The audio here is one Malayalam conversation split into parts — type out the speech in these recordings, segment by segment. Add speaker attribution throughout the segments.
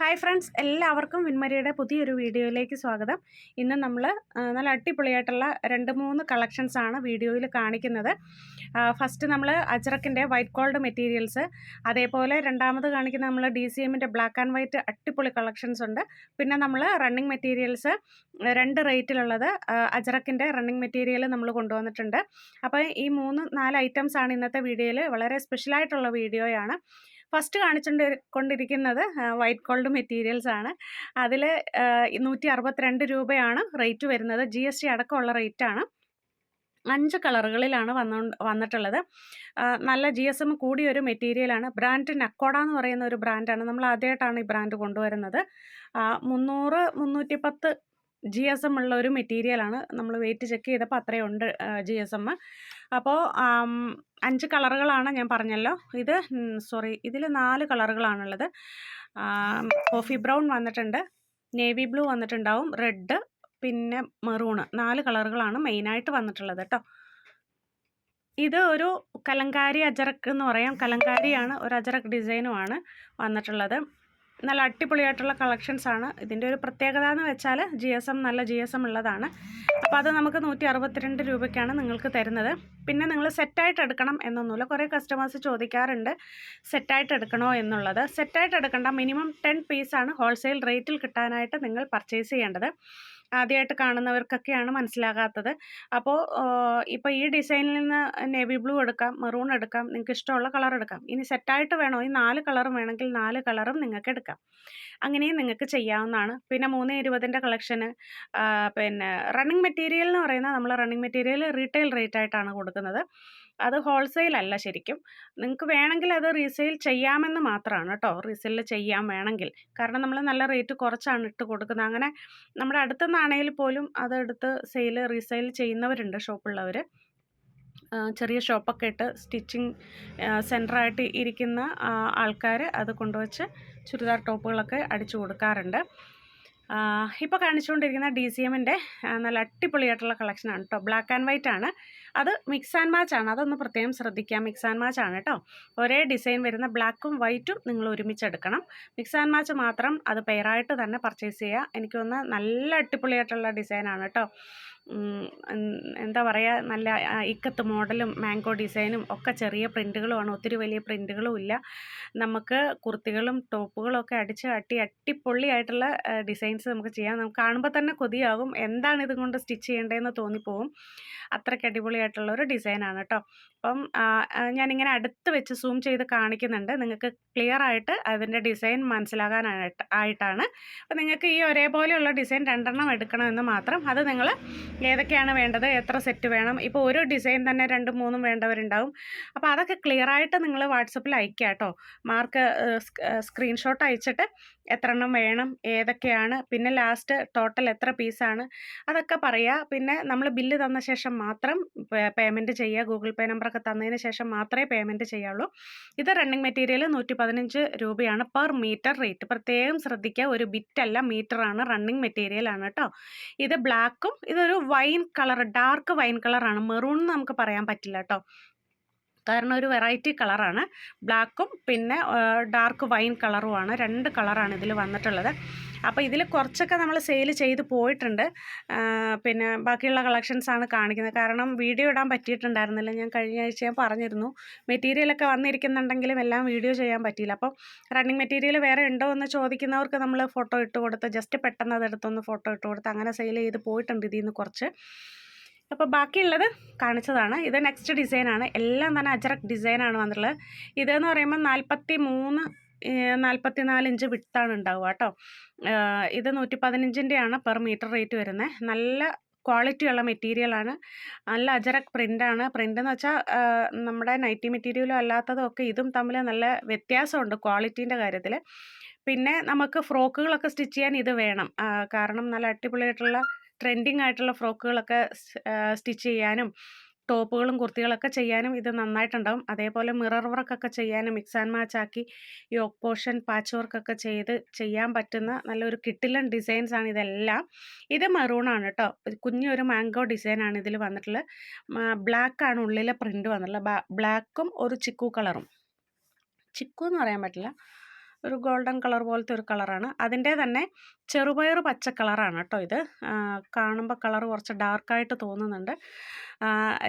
Speaker 1: ഹായ് ഫ്രണ്ട്സ് എല്ലാവർക്കും വിൻമരിയുടെ പുതിയൊരു വീഡിയോയിലേക്ക് സ്വാഗതം. ഇന്ന് നമ്മൾ നല്ല അടിപൊളിയായിട്ടുള്ള രണ്ട് മൂന്ന് കളക്ഷൻസാണ് വീഡിയോയിൽ കാണിക്കുന്നത്. ഫസ്റ്റ് നമ്മൾ അജ്രക്കിന്റെ വൈറ്റ് ഗോൾഡ് മെറ്റീരിയൽസ് അതേപോലെ രണ്ടാമത് കാണിക്കുന്ന നമ്മൾ ഡി സി എമ്മിന്റെ ബ്ലാക്ക് ആൻഡ് വൈറ്റ് അടിപൊളി കളക്ഷൻസ് ഉണ്ട്. പിന്നെ നമ്മൾ റണ്ണിങ് മെറ്റീരിയൽസ് രണ്ട് റേറ്റിലുള്ളത് അജ്രക്കിന്റെ റണ്ണിങ് മെറ്റീരിയൽ നമ്മൾ കൊണ്ടുവന്നിട്ടുണ്ട്. അപ്പോൾ ഈ മൂന്ന് നാല് ഐറ്റംസാണ് ഇന്നത്തെ വീഡിയോയിൽ വളരെ സ്പെഷ്യലായിട്ടുള്ള വീഡിയോയാണ്. ഫസ്റ്റ് കാണിച്ചുകൊണ്ട് കൊണ്ടിരിക്കുന്നത് വൈറ്റ് ഗോൾഡ് മെറ്റീരിയൽസ് ആണ്. അതിൽ നൂറ്റി അറുപത്തിരണ്ട് രൂപയാണ് റേറ്റ് വരുന്നത്. ജി എസ് ടി അടക്കമുള്ള റേറ്റാണ് അഞ്ച് കളറുകളിലാണ് വന്നു വന്നിട്ടുള്ളത്. നല്ല ജി എസ് എം കൂടിയ ഒരു മെറ്റീരിയലാണ് ബ്രാൻഡ് നക്കോഡ എന്ന് പറയുന്ന ഒരു ബ്രാൻഡാണ് നമ്മൾ ആദ്യമായിട്ടാണ് ഈ ബ്രാൻഡ് കൊണ്ടുവരുന്നത്. മുന്നൂറ് മുന്നൂറ്റി പത്ത് ജി എസ് എം ഉള്ള ഒരു മെറ്റീരിയലാണ് നമ്മൾ വെയിറ്റ് ചെക്ക് ചെയ്തപ്പോൾ അത്രയും ഉണ്ട് ജി എസ് എം. അപ്പോൾ അഞ്ച് കളറുകളാണ് ഞാൻ പറഞ്ഞല്ലോ. ഇത് സോറി ഇതിൽ നാല് കളറുകളാണുള്ളത്. കോഫി ബ്രൗൺ വന്നിട്ടുണ്ട് നേവി ബ്ലൂ വന്നിട്ടുണ്ടാവും റെഡ് പിന്നെ മെറൂണ്. നാല് കളറുകളാണ് മെയിനായിട്ട് വന്നിട്ടുള്ളത് കേട്ടോ. ഇത് ഒരു കലങ്കാരി അജറക്ക് എന്ന് പറയാം. കലങ്കാരിയാണ് ഒരു അജറക്ക് ഡിസൈനുമാണ് വന്നിട്ടുള്ളത്. നല്ല അടിപൊളിയായിട്ടുള്ള കളക്ഷൻസ് ആണ്. ഇതിന്റെ ഒരു പ്രത്യേകത എന്ന് വെച്ചാൽ ജി എസ് എം നല്ല ജി എസ് എം ഉള്ളതാണ്. അപ്പോൾ അത് നമുക്ക് നൂറ്റി അറുപത്തിരണ്ട് രൂപയ്ക്കാണ് നിങ്ങൾക്ക് തരുന്നത്. പിന്നെ നിങ്ങൾ സെറ്റായിട്ട് എടുക്കണം എന്നൊന്നുമില്ല. കുറേ കസ്റ്റമേഴ്സ് ചോദിക്കാറുണ്ട് സെറ്റായിട്ട് എടുക്കണോ എന്നുള്ളത്. സെറ്റായിട്ട് എടുക്കേണ്ട മിനിമം ടെൻ പീസാണ് ഹോൾസെയിൽ റേറ്റിൽ കിട്ടാനായിട്ട് നിങ്ങൾ പർച്ചേസ് ചെയ്യേണ്ടത്. ആദ്യമായിട്ട് കാണുന്നവർക്കൊക്കെയാണ് മനസ്സിലാകാത്തത്. അപ്പോൾ ഇപ്പോൾ ഈ ഡിസൈനിൽ നിന്ന് നേവി ബ്ലൂ എടുക്കാം മെറൂൺ എടുക്കാം നിങ്ങൾക്ക് ഇഷ്ടമുള്ള കളർ എടുക്കാം. ഇനി സെറ്റായിട്ട് വേണോ? ഈ നാല് കളറും വേണമെങ്കിൽ നാല് കളറും നിങ്ങൾക്ക് എടുക്കാം. അങ്ങനെയും നിങ്ങൾക്ക് ചെയ്യാവുന്നതാണ്. പിന്നെ മൂന്ന് ഇരുപതിന്റെ കളക്ഷന് പിന്നെ റണ്ണിങ് മെറ്റീരിയൽ എന്ന് പറയുന്നത് നമ്മൾ റണ്ണിങ് മെറ്റീരിയൽ റീറ്റെയിൽ റേറ്റ് ആയിട്ടാണ് കൊടുക്കുന്നത്. അത് ഹോൾസെയിൽ അല്ല ശരിക്കും. നിങ്ങൾക്ക് വേണമെങ്കിൽ അത് റീസെയിൽ ചെയ്യാമെന്ന് മാത്രമാണ് കേട്ടോ. റീസെയിൽ ചെയ്യാൻ വേണമെങ്കിൽ. കാരണം നമ്മൾ നല്ല റേറ്റ് കുറച്ചാണ് ഇട്ട് കൊടുക്കുന്നത്. അങ്ങനെ നമ്മുടെ അടുത്ത നാണയിൽ പോലും അതെടുത്ത് സെയിൽ റീസെയിൽ ചെയ്യുന്നവരുണ്ട് ഷോപ്പുള്ളവർ ചെറിയ ഷോപ്പൊക്കെ ഇട്ട് സ്റ്റിച്ചിങ് സെന്ററായിട്ട് ഇരിക്കുന്ന ആൾക്കാർ അത് കൊണ്ടുവച്ച് ചുരിദാർ ടോപ്പുകളൊക്കെ അടിച്ചു കൊടുക്കാറുണ്ട്. ഇപ്പോൾ കാണിച്ചുകൊണ്ടിരിക്കുന്ന ഡി സി എമ്മിന്റെ നല്ല അടിപൊളിയായിട്ടുള്ള കളക്ഷനാണ് കേട്ടോ ബ്ലാക്ക് ആൻഡ് വൈറ്റ് ആണ്. അത് മിക്സ് ആൻഡ് മാച്ച് ആണ്. അതൊന്ന് പ്രത്യേകം ശ്രദ്ധിക്കാം മിക്സ് ആൻഡ് മാച്ച് ആണ് കേട്ടോ ഒരേ ഡിസൈൻ വരുന്ന ബ്ലാക്കും വൈറ്റും നിങ്ങൾ ഒരുമിച്ച് എടുക്കണം മിക്സ് ആൻഡ് മാച്ച് മാത്രം അത് പെയറായിട്ട് തന്നെ പർച്ചേസ് ചെയ്യുക. എനിക്ക് തോന്നുന്ന നല്ല അടിപൊളിയായിട്ടുള്ള ഡിസൈനാണ് കേട്ടോ എന്താ പറയുക നല്ല ഇക്കത്ത് മോഡലും മാംഗോ ഡിസൈനും ഒക്കെ ചെറിയ പ്രിന്റുകളുമാണ് ഒത്തിരി വലിയ പ്രിന്റുകളും ഇല്ല. നമുക്ക് കുർത്തികളും ടോപ്പുകളും ഒക്കെ അടിച്ച് അട്ടി അട്ടിപ്പൊള്ളിയായിട്ടുള്ള ഡിസൈൻസ് നമുക്ക് ചെയ്യാം. നമുക്ക് കാണുമ്പോൾ തന്നെ കൊതിയാകും. എന്താണ് ഇതുകൊണ്ട് സ്റ്റിച്ച് ചെയ്യേണ്ടതെന്ന് തോന്നിപ്പോവും. അത്രയ്ക്ക് അടിപൊളിയായിട്ടുള്ള ഒരു ഡിസൈനാണ് കേട്ടോ. അപ്പം ഞാനിങ്ങനെ അടുത്ത് വെച്ച് സൂം ചെയ്ത് കാണിക്കുന്നുണ്ട്. നിങ്ങൾക്ക് ക്ലിയർ ആയിട്ട് അതിന്റെ ഡിസൈൻ മനസ്സിലാകാനായിട്ട് ആയിട്ടാണ്. അപ്പം നിങ്ങൾക്ക് ഈ ഒരേപോലെയുള്ള ഡിസൈൻ രണ്ടെണ്ണം എടുക്കണമെന്ന് മാത്രം അത് നിങ്ങൾ ഏതൊക്കെയാണ് വേണ്ടത്? എത്ര സെറ്റ് വേണം? ഇപ്പോൾ ഒരു ഡിസൈൻ തന്നെ രണ്ടും മൂന്നും വേണ്ടവരുണ്ടാവും. അപ്പോൾ അതൊക്കെ ക്ലിയർ ആയിട്ട് നിങ്ങൾ വാട്സപ്പിൽ അയക്കുക കേട്ടോ മാർക്ക് സ്ക്രീൻഷോട്ട് അയച്ചിട്ട് എത്ര എണ്ണം വേണം ഏതൊക്കെയാണ് പിന്നെ ലാസ്റ്റ് ടോട്ടൽ എത്ര പീസാണ് അതൊക്കെ പറയുക പിന്നെ നമ്മൾ ബില്ല് തന്ന ശേഷം മാത്രം പേയ്മെന്റ് ചെയ്യുക ഗൂഗിൾ പേ നമ്പറൊക്കെ തന്നതിന് ശേഷം മാത്രമേ പേയ്മെന്റ് ചെയ്യാവുള്ളൂ. ഇത് റണ്ണിങ് മെറ്റീരിയൽ നൂറ്റി പതിനഞ്ച് രൂപയാണ് പെർ മീറ്റർ റേറ്റ് പ്രത്യേകം ശ്രദ്ധിക്കുക ഒരു ബിറ്റല്ല മീറ്ററാണ് റണ്ണിങ് മെറ്റീരിയൽ ആണ് കേട്ടോ ഇത് ബ്ലാക്കും ഇതൊരു വൈൻ കളർ ഡാർക്ക് വൈൻ കളറാണ്. മെറൂൺ എന്ന് നമുക്ക് പറയാൻ പറ്റില്ല കേട്ടോ. കാരണം ഒരു വെറൈറ്റി കളറാണ്. ബ്ലാക്കും പിന്നെ ഡാർക്ക് വൈൻ കളറുമാണ്. രണ്ട് കളറാണ് ഇതിൽ വന്നിട്ടുള്ളത്. അപ്പോൾ ഇതിൽ കുറച്ചൊക്കെ നമ്മൾ സെയിൽ ചെയ്ത് പോയിട്ടുണ്ട്. പിന്നെ ബാക്കിയുള്ള കളക്ഷൻസാണ് കാണിക്കുന്നത്. കാരണം വീഡിയോ ഇടാൻ പറ്റിയിട്ടുണ്ടായിരുന്നില്ല. ഞാൻ കഴിഞ്ഞ ആഴ്ച ഞാൻ പറഞ്ഞിരുന്നു. മെറ്റീരിയലൊക്കെ വന്നിരിക്കുന്നുണ്ടെങ്കിലും എല്ലാം വീഡിയോ ചെയ്യാൻ പറ്റിയില്ല. അപ്പോൾ റണ്ണിങ് മെറ്റീരിയൽ വേറെ ഉണ്ടോ എന്ന് ചോദിക്കുന്നവർക്ക് നമ്മൾ ഫോട്ടോ ഇട്ട് കൊടുത്ത് ജസ്റ്റ് പെട്ടെന്ന് അതെടുത്തൊന്ന് ഫോട്ടോ ഇട്ട് കൊടുത്ത് അങ്ങനെ സെയിൽ ചെയ്ത് പോയിട്ടുണ്ട് ഇതിൽ നിന്ന് കുറച്ച്. അപ്പോൾ ബാക്കിയുള്ളത് കാണിച്ചതാണ്. ഇത് നെക്സ്റ്റ് ഡിസൈനാണ് എല്ലാം തന്നെ അജറക് ഡിസൈനാണ് വന്നിട്ടുള്ളത്. ഇതെന്ന് പറയുമ്പോൾ നാൽപ്പത്തി മൂന്ന് നാൽപ്പത്തി നാല് ഇഞ്ച് വിട്ടാണ് ഉണ്ടാവുക കേട്ടോ. ഇത് നൂറ്റി പതിനഞ്ചിന്റെയാണ് പെർ മീറ്റർ റേറ്റ് വരുന്നത് നല്ല ക്വാളിറ്റിയുള്ള മെറ്റീരിയലാണ് നല്ല അജറക് പ്രിന്റാണ് പ്രിന്റ് എന്ന് വെച്ചാൽ നമ്മുടെ നൈറ്റി മെറ്റീരിയലും അല്ലാത്തതും ഒക്കെ ഇതും തമ്മിൽ നല്ല വ്യത്യാസമുണ്ട് ക്വാളിറ്റീന്റെ കാര്യത്തിൽ പിന്നെ നമുക്ക് ഫ്രോക്കുകളൊക്കെ സ്റ്റിച്ച് ചെയ്യാൻ ഇത് വേണം. കാരണം നല്ല അടിപൊളിയായിട്ടുള്ള ട്രെൻഡിങ് ആയിട്ടുള്ള ഫ്രോക്കുകളൊക്കെ സ്റ്റിച്ച് ചെയ്യാനും ടോപ്പുകളും കുർത്തികളൊക്കെ ചെയ്യാനും ഇത് നന്നായിട്ടുണ്ടാവും. അതേപോലെ മിറർ വർക്കൊക്കെ ചെയ്യാനും മിക്സ് ആൻഡ് മാച്ച് ആക്കി യോക്ക് പോർഷൻ പാച്ച് വർക്കൊക്കെ ചെയ്ത് ചെയ്യാൻ പറ്റുന്ന നല്ലൊരു കിട്ടിലൻ ഡിസൈൻസ് ആണ് ഇതെല്ലാം. ഇത് മെറൂണാണ് കേട്ടോ കുഞ്ഞൊരു മാംഗോ ഡിസൈനാണ് ഇതിൽ വന്നിട്ടുള്ളത്. ആണ് ഉള്ളിലെ പ്രിന്റ് വന്നിട്ടുള്ളത്. ബ്ലാക്കും ഒരു ചിക്കു കളറും. ചിക്കു എന്ന് പറയാൻ പറ്റില്ല. ഒരു ഗോൾഡൻ കളർ പോലത്തെ ഒരു കളറാണ്. അതിന്റെ തന്നെ ചെറുപയർ പച്ച കളറാണ് കേട്ടോ ഇത്. കാണുമ്പോൾ കളർ കുറച്ച് ഡാർക്കായിട്ട് തോന്നുന്നുണ്ട്.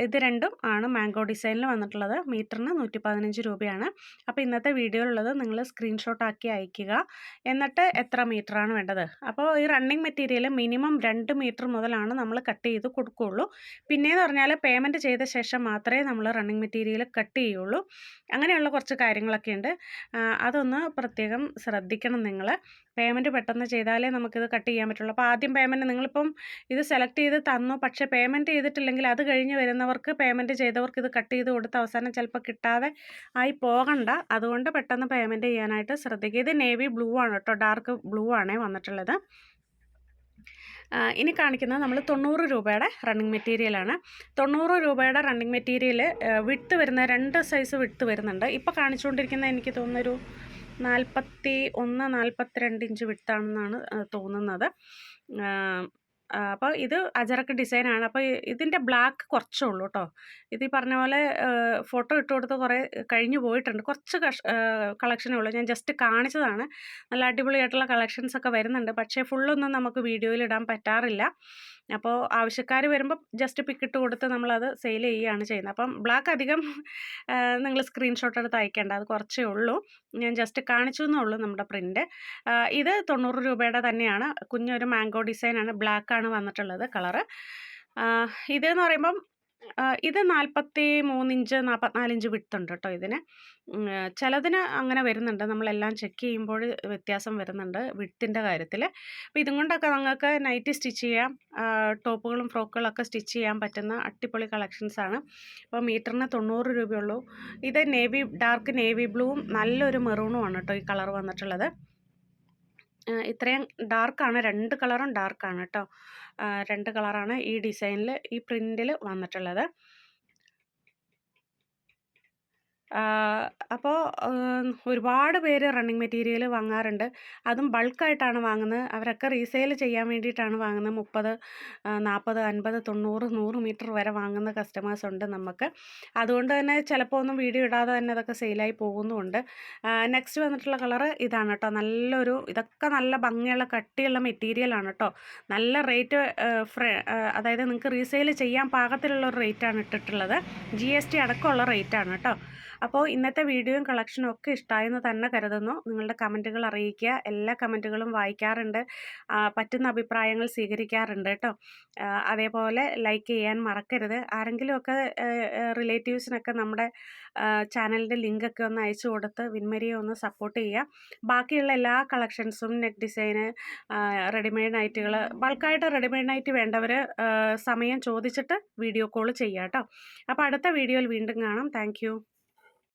Speaker 1: ഇത് രണ്ടും ആണ് മാംഗോ ഡിസൈനിൽ വന്നിട്ടുള്ളത്. മീറ്ററിന് നൂറ്റി പതിനഞ്ച് രൂപയാണ്. അപ്പോൾ ഇന്നത്തെ വീഡിയോയിലുള്ളത് നിങ്ങൾ സ്ക്രീൻഷോട്ട് ആക്കി അയക്കുക. എന്നിട്ട് എത്ര മീറ്ററാണ് വേണ്ടത്? അപ്പോൾ ഈ റണ്ണിങ് മെറ്റീരിയൽ മിനിമം രണ്ട് മീറ്റർ മുതലാണ് നമ്മൾ കട്ട് ചെയ്ത് കൊടുക്കുകയുള്ളൂ. പിന്നെയെന്ന് പറഞ്ഞാൽ പേയ്മെന്റ് ചെയ്ത ശേഷം മാത്രമേ നമ്മൾ റണ്ണിങ് മെറ്റീരിയൽ കട്ട് ചെയ്യുള്ളൂ. അങ്ങനെയുള്ള കുറച്ച് കാര്യങ്ങളൊക്കെ ഉണ്ട്. അതൊന്ന് പ്രത്യേകം ശ്രദ്ധിക്കണം നിങ്ങൾ. പേയ്മെന്റ് പെട്ടെന്ന് ചെയ്താലേ നമുക്കിത് കട്ട് ചെയ്യാൻ പറ്റുള്ളൂ. അപ്പോൾ ആദ്യം പേയ്മെന്റ് നിങ്ങളിപ്പം ഇത് സെലക്ട് ചെയ്ത് തന്നു. പക്ഷേ പേയ്മെന്റ് ചെയ്തിട്ടില്ലെങ്കിൽ അത് കഴിഞ്ഞ് വരുന്നവർക്ക് പേയ്മെന്റ് ചെയ്തവർക്ക് ഇത് കട്ട് ചെയ്ത് കൊടുത്ത് അവസാനം ചിലപ്പോൾ കിട്ടാതെ ആയി പോകണ്ട. അതുകൊണ്ട് പെട്ടെന്ന് പേയ്മെന്റ് ചെയ്യാനായിട്ട് ശ്രദ്ധിക്കുക. ഇത് നേവി ബ്ലൂ ആണ് കേട്ടോ. ഡാർക്ക് ബ്ലൂ ആണേ വന്നിട്ടുള്ളത്. ഇനി കാണിക്കുന്നത് നമ്മൾ തൊണ്ണൂറ് രൂപയുടെ റണ്ണിങ് മെറ്റീരിയലാണ് തൊണ്ണൂറ് രൂപയുടെ റണ്ണിങ് മെറ്റീരിയൽ വിട്ട് വരുന്ന രണ്ട് സൈസ് വിട്ട് വരുന്നുണ്ട്. ഇപ്പോൾ കാണിച്ചുകൊണ്ടിരിക്കുന്ന എനിക്ക് തോന്നുന്നൊരു നാൽപ്പത്തി ഒന്ന് നാൽപ്പത്തിരണ്ട് ഇഞ്ച് വിട്ടാണെന്നാണ് തോന്നുന്നത്. അപ്പോൾ ഇത് അജറക്ക് ഡിസൈനാണ് അപ്പോൾ ഇതിന്റെ ബ്ലാക്ക് കുറച്ചേ ഉള്ളൂ കേട്ടോ ഇത് ഈ പറഞ്ഞ പോലെ ഫോട്ടോ ഇട്ട് കൊടുത്ത് കുറേ കഴിഞ്ഞു പോയിട്ടുണ്ട്. കുറച്ച് കഷ് കളക്ഷനേ ഉള്ളൂ. ഞാൻ ജസ്റ്റ് കാണിച്ചതാണ്. നല്ല അടിപൊളിയായിട്ടുള്ള കളക്ഷൻസ് ഒക്കെ വരുന്നുണ്ട്. പക്ഷേ ഫുള്ളൊന്നും നമുക്ക് വീഡിയോയിൽ ഇടാൻ പറ്റാറില്ല. അപ്പോൾ ആവശ്യക്കാർ വരുമ്പോൾ ജസ്റ്റ് പിക്കിട്ട് കൊടുത്ത് നമ്മളത് സെയിൽ ചെയ്യുകയാണ് ചെയ്യുന്നത്. അപ്പം ബ്ലാക്ക് അധികം നിങ്ങൾ സ്ക്രീൻഷോട്ട് എടുത്ത് അയക്കേണ്ട. അത് കുറച്ചേ ഉള്ളൂ. ഞാൻ ജസ്റ്റ് കാണിച്ചു എന്നേ ഉള്ളൂ നമ്മുടെ പ്രിന്റ് ഇത് തൊണ്ണൂറ് രൂപയുടെ തന്നെയാണ്. കുഞ്ഞൊരു മാംഗോ ഡിസൈനാണ് ബ്ലാക്കാണ് വന്നിട്ടുള്ളത് കളറ്. ഇതെന്ന് പറയുമ്പം ഇത് നാൽപ്പത്തി മൂന്നിഞ്ച് നാൽപ്പത്തിനാലിഞ്ച് വിട്ടുണ്ട് കേട്ടോ ഇതിന്. ചിലതിന് അങ്ങനെ വരുന്നുണ്ട്. നമ്മളെല്ലാം ചെക്ക് ചെയ്യുമ്പോൾ വ്യത്യാസം വരുന്നുണ്ട് വിട്ടിന്റെ കാര്യത്തിൽ അപ്പോൾ ഇതും കൊണ്ടൊക്കെ നിങ്ങൾക്ക് നൈറ്റ് സ്റ്റിച്ച് ചെയ്യാം ടോപ്പുകളും ഫ്രോക്കുകളൊക്കെ സ്റ്റിച്ച് ചെയ്യാൻ പറ്റുന്ന അടിപൊളി കളക്ഷൻസാണ്. അപ്പോൾ മീറ്ററിന് തൊണ്ണൂറ് രൂപയുള്ളൂ. ഇത് നേവി ഡാർക്ക് നേവി ബ്ലൂവും നല്ലൊരു മെറൂണുമാണ് കേട്ടോ ഈ കളർ വന്നിട്ടുള്ളത്. ഇത്രയും ഡാർക്കാണ്. രണ്ട് കളറും ഡാർക്കാണ് കേട്ടോ രണ്ട് കളറാണ് ഈ ഡിസൈനിൽ ഈ പ്രിന്റിൽ വന്നിട്ടുള്ളത്. അപ്പോൾ ഒരുപാട് പേര് റണ്ണിങ് മെറ്റീരിയൽ വാങ്ങാറുണ്ട്. അതും ബൾക്കായിട്ടാണ് വാങ്ങുന്നത്. അവരൊക്കെ റീസെയിൽ ചെയ്യാൻ വേണ്ടിയിട്ടാണ് വാങ്ങുന്നത്. മുപ്പത് നാൽപ്പത് അൻപത് തൊണ്ണൂറ് നൂറ് മീറ്റർ വരെ വാങ്ങുന്ന കസ്റ്റമേഴ്സ് ഉണ്ട് നമുക്ക്. അതുകൊണ്ട് തന്നെ ചിലപ്പോൾ ഒന്നും വീഡിയോ ഇടാതെ തന്നെ അതൊക്കെ സെയിലായി പോകുന്നുമുണ്ട്. നെക്സ്റ്റ് വന്നിട്ടുള്ള കളറ് ഇതാണ് കേട്ടോ. നല്ലൊരു ഇതൊക്കെ നല്ല ഭംഗിയുള്ള കട്ടിയുള്ള മെറ്റീരിയലാണ് കേട്ടോ. നല്ല റേറ്റ് അതായത് നിങ്ങൾക്ക് റീസെയിൽ ചെയ്യാൻ പാകത്തിലുള്ള ഒരു റേറ്റാണ് ഇട്ടിട്ടുള്ളത്. ജി എസ് ടി അടക്കമുള്ള റേറ്റാണ് കേട്ടോ. അപ്പോൾ ഇന്നത്തെ വീഡിയോയും കളക്ഷനും ഒക്കെ ഇഷ്ടമായെന്ന് തന്നെ കരുതുന്നു. നിങ്ങളുടെ കമന്റുകൾ അറിയിക്കുക. എല്ലാ കമന്റുകളും വായിക്കാറുണ്ട്. പറ്റുന്ന അഭിപ്രായങ്ങൾ സ്വീകരിക്കാറുണ്ട് കേട്ടോ. അതേപോലെ ലൈക്ക് ചെയ്യാൻ മറക്കരുത്. ആരെങ്കിലുമൊക്കെ റിലേറ്റീവ്സിനൊക്കെ നമ്മുടെ ചാനലിന്റെ ലിങ്കൊക്കെ ഒന്ന് അയച്ചു കൊടുത്ത് വിൻമരിയെ ഒന്ന് സപ്പോർട്ട് ചെയ്യുക. ബാക്കിയുള്ള എല്ലാ കളക്ഷൻസും നെക്ക് ഡിസൈന് റെഡിമെയ്ഡ് നൈറ്റുകൾ ബൾക്കായിട്ട് റെഡിമെയ്ഡ് നൈറ്റ് വേണ്ടവർ സമയം ചോദിച്ചിട്ട് വീഡിയോ കോൾ ചെയ്യാം കേട്ടോ. അപ്പോൾ അടുത്ത വീഡിയോയിൽ വീണ്ടും കാണാം. താങ്ക്